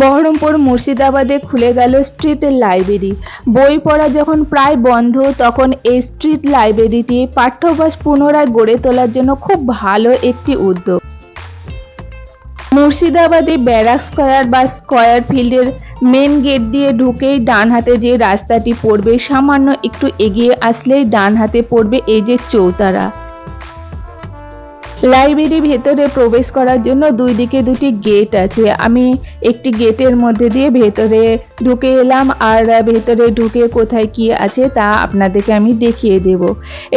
বহরমপুর মুর্শিদাবাদে খুলে গেল স্ট্রিট লাইব্রেরি। বই পড়া যখন প্রায় বন্ধ, তখন এই স্ট্রিট লাইব্রেরিটি পাঠ্যাভ্যাস পুনরায় গড়ে তোলার জন্য খুব ভালো একটি উদ্যোগ। মুর্শিদাবাদে ব্যারাক স্কয়ার বা স্কয়ার ফিল্ডের মেন গেট দিয়ে ঢুকেই ডান হাতে যে রাস্তাটি পড়বে, সামান্য একটু এগিয়ে আসলেই ডান হাতে পড়বে এই যে চৌতারা। লাইব্রেরি ভেতরে প্রবেশ করার জন্য দুই দিকে দুটি গেট আছে। আমি একটি গেটের মধ্যে দিয়ে ভেতরে ঢুকে এলাম আর ভেতরে ঢুকে কোথায় কি আছে তা আপনাদেরকে আমি দেখিয়ে দেব।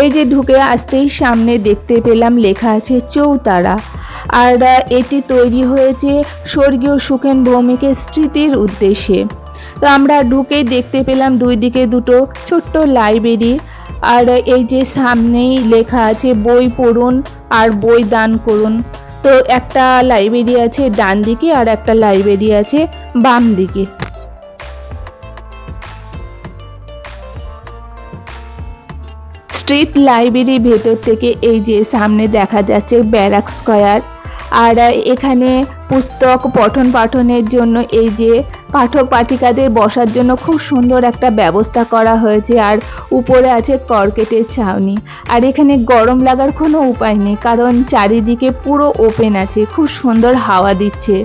এই যে ঢুকে আসতেই সামনে দেখতে পেলাম লেখা আছে চৌতারা। আর এটি তৈরি হয়েছে স্বর্গীয় সুখেন ভৌমিকের স্মৃতির উদ্দেশ্যে। তো আমরা ঢুকেই দেখতে পেলাম দুই দিকে দুটো ছোট্ট লাইব্রেরি। আর এই যে সামনেই লেখা আছে, বই পড়ুন আর বই দান করুন। তো একটা লাইব্রেরি আছে ডান দিকে আর একটা লাইব্রেরি আছে বাম দিকে। স্ট্রিট লাইব্রেরির ভেতর থেকে এই যে সামনে দেখা যাচ্ছে ব্যারাক স্কয়ার। আর এখানে পুস্তক পঠন পাঠনের জন্য এই যে পাঠক পাঠিকাদের বসার জন্য খুব সুন্দর একটা ব্যবস্থা করা হয়েছে আর উপরে আছে কর্কেটের ছাউনি। আর এখানে গরম লাগার কোনো উপায় নেই, কারণ চারিদিকে পুরো ওপেন আছে, খুব সুন্দর হাওয়া দিচ্ছে।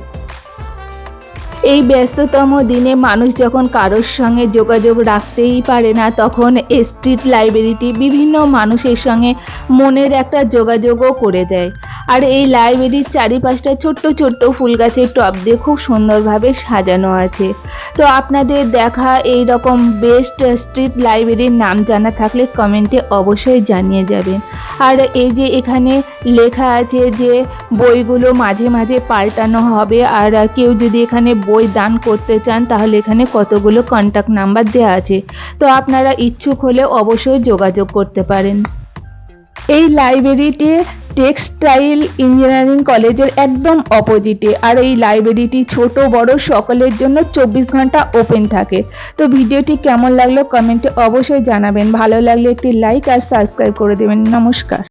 এই ব্যস্ততম দিনে মানুষ যখন কারোর সঙ্গে যোগাযোগ রাখতেই পারে না, তখন স্ট্রিট লাইব্রেরিটি বিভিন্ন মানুষের সঙ্গে মনের একটা যোগাযোগও করে দেয়। আর এই লাইব্রেরির চারিপাশটা ছোট্ট ছোট্ট ফুল গাছের টব দিয়ে খুব সুন্দরভাবে সাজানো আছে। তো আপনাদের দেখা এই রকম বেস্ট স্ট্রিট লাইব্রেরির নাম জানা থাকলে কমেন্টে অবশ্যই জানিয়ে যাবেন। আর এই যে এখানে লেখা আছে যে বইগুলো মাঝে মাঝে পাল্টানো হবে, আর কেউ যদি এখানে বই দান করতে চান তাহলে এখানে কতগুলো কন্ট্যাক্ট নাম্বার দেওয়া আছে। তো আপনারা ইচ্ছুক হলে অবশ্যই যোগাযোগ করতে পারেন। এই লাইব্রেরিটি টেক্সটাইল ইঞ্জিনিয়ারিং কলেজের একদম অপোজিটে। আর এই লাইব্রেরিটি ছোট, বড়, সকলের জন্য চব্বিশ ঘণ্টা ওপেন থাকে। তো ভিডিওটি কেমন লাগল কমেন্টে অবশ্যই জানাবেন। ভালো লাগলে একটি লাইক আর সাবস্ক্রাইব করে দেবেন। নমস্কার।